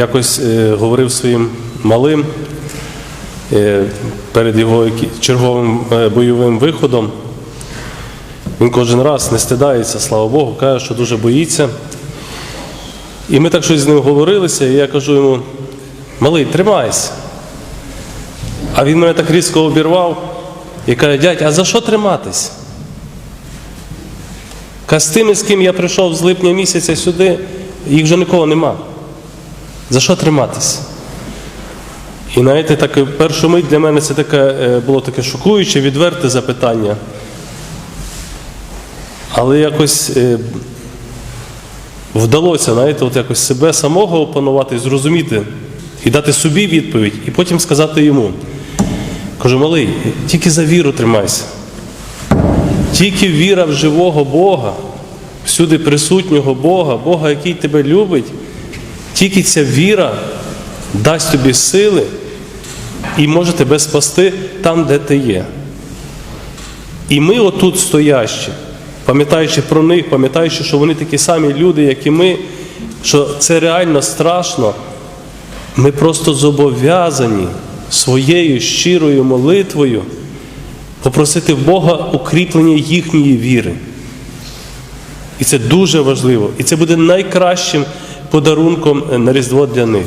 якось е, говорив своїм малим е, перед його черговим е, бойовим виходом. Він кожен раз не стидається, слава Богу, каже, що дуже боїться. І ми так щось з ним говорилися, і я кажу йому, малий, тримайся. А він мене так різко обірвав і каже, дядь, а за що триматись? Каже, з тими, з ким я прийшов з липня місяця сюди, їх вже нікого нема. За що триматись? І знаєте, так першу мить для мене це таке е, було таке шокуюче, відверте запитання. Але якось е, вдалося, знаєте, от якось себе самого опанувати, зрозуміти і дати собі відповідь, і потім сказати йому. Кажу, малий, тільки за віру тримайся. Тільки віра в живого Бога, всюди присутнього Бога, Бога, який тебе любить, тільки ця віра дасть тобі сили і може тебе спасти там, де ти є. І ми отут стоящі, пам'ятаючи про них, пам'ятаючи, що вони такі самі люди, як і ми, що це реально страшно, ми просто зобов'язані своєю щирою молитвою попросити в Бога укріплення їхньої віри. І це дуже важливо. І це буде найкращим подарунком на Різдво для них.